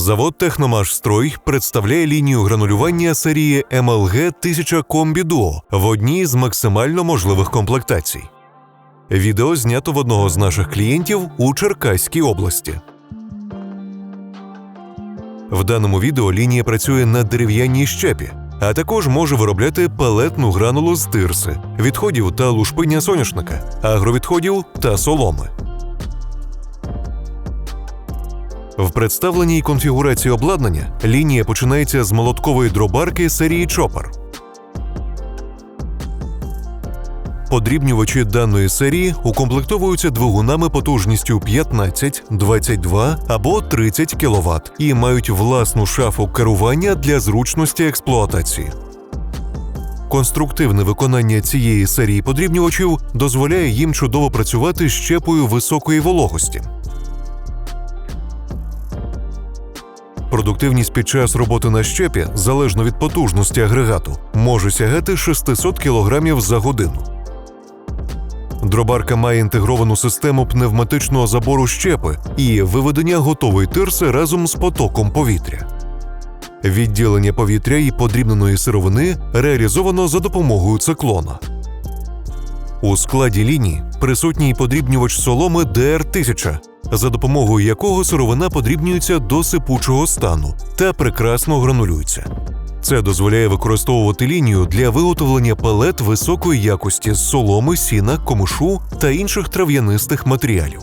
Завод Техномашстрой представляє лінію гранулювання серії МЛГ 1000 Комбі Duo в одній з максимально можливих комплектацій. Відео знято в одного з наших клієнтів у Черкаській області. В даному відео лінія працює на дерев'яній щепі, а також може виробляти пелетну гранулу з тирси, відходів та лушпиння соняшника, агровідходів та соломи. В представленій конфігурації обладнання лінія починається з молоткової дробарки серії Chopper. Подрібнювачі даної серії укомплектовуються двигунами потужністю 15, 22 або 30 кВт і мають власну шафу керування для зручності експлуатації. Конструктивне виконання цієї серії подрібнювачів дозволяє їм чудово працювати з щепою високої вологості. Продуктивність під час роботи на щепі, залежно від потужності агрегату, може сягати 600 кг за годину. Дробарка має інтегровану систему пневматичного забору щепи і виведення готової тирси разом з потоком повітря. Відділення повітря і подрібненої сировини реалізовано за допомогою циклона. У складі лінії присутній подрібнювач соломи DR1000, за допомогою якого сировина подрібнюється до сипучого стану та прекрасно гранулюється. Це дозволяє використовувати лінію для виготовлення палет високої якості з соломи, сіна, комишу та інших трав'янистих матеріалів.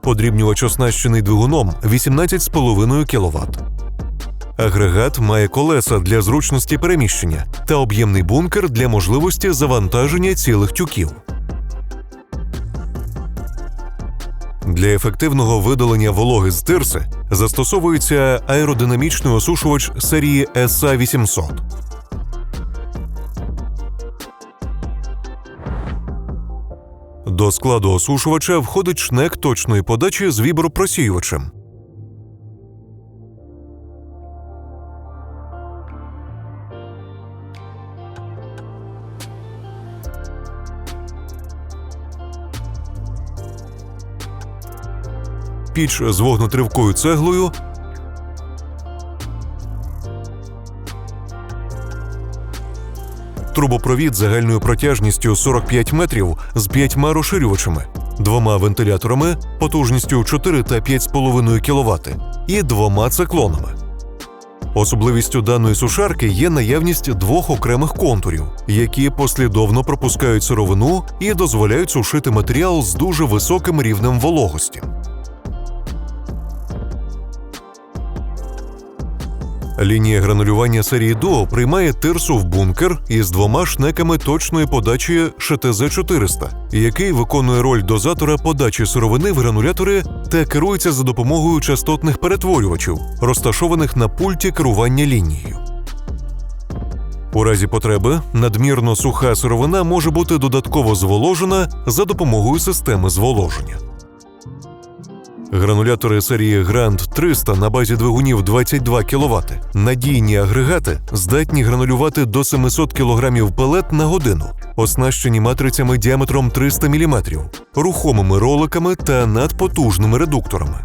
Подрібнювач оснащений двигуном 18,5 кВт. Агрегат має колеса для зручності переміщення та об'ємний бункер для можливості завантаження цілих тюків. Для ефективного видалення вологи з тирси застосовується аеродинамічний осушувач серії SA 800. До складу осушувача входить шнек точної подачі з вібропросіювачем. Піч з вогнетривкою цеглою. Трубопровід загальною протяжністю 45 метрів з п'ятьма розширювачами, двома вентиляторами потужністю 4 та 5,5 кВт і двома циклонами. Особливістю даної сушарки є наявність двох окремих контурів, які послідовно пропускають сировину і дозволяють сушити матеріал з дуже високим рівнем вологості. Лінія гранулювання серії Duo приймає тирсу в бункер із двома шнеками точної подачі ШТЗ-400, який виконує роль дозатора подачі сировини в гранулятори та керується за допомогою частотних перетворювачів, розташованих на пульті керування лінією. У разі потреби надмірно суха сировина може бути додатково зволожена за допомогою системи зволоження. Гранулятори серії Grand 300 на базі двигунів 22 кВт надійні агрегати здатні гранулювати до 700 кг пелет на годину, оснащені матрицями діаметром 300 мм, рухомими роликами та надпотужними редукторами.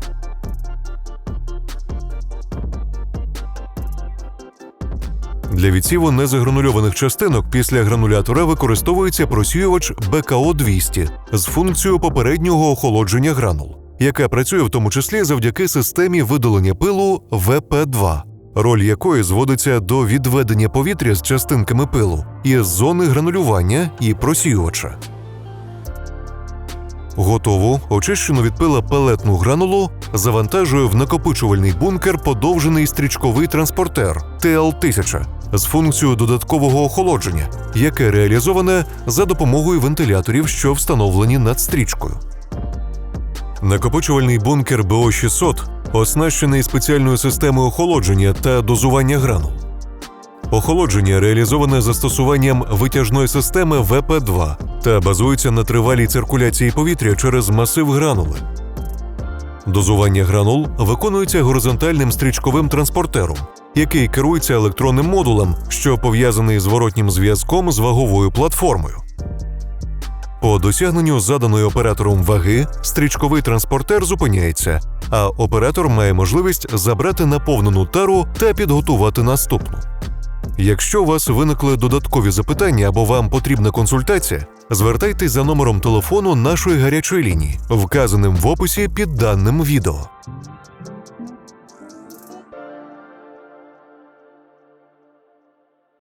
Для відсіву незагранульованих частинок після гранулятора використовується просіювач БКО 200 з функцією попереднього охолодження гранул яка працює в тому числі завдяки системі видалення пилу ВП2, роль якої зводиться до відведення повітря з частинками пилу із зони гранулювання і просіювача. Готову очищену від пила пелетну гранулу завантажує в накопичувальний бункер подовжений стрічковий транспортер ТЛ-1000 з функцією додаткового охолодження, яке реалізоване за допомогою вентиляторів, що встановлені над стрічкою. Накопичувальний бункер БО-600 оснащений спеціальною системою охолодження та дозування гранул. Охолодження реалізоване застосуванням витяжної системи ВП2 та базується на тривалій циркуляції повітря через масив гранули. Дозування гранул виконується горизонтальним стрічковим транспортером, який керується електронним модулем, що пов'язаний з воротнім зв'язком з ваговою платформою. По досягненню заданої оператором ваги стрічковий транспортер зупиняється, а оператор має можливість забрати наповнену тару та підготувати наступну. Якщо у вас виникли додаткові запитання або вам потрібна консультація, звертайтесь за номером телефону нашої гарячої лінії, вказаним в описі під даним відео.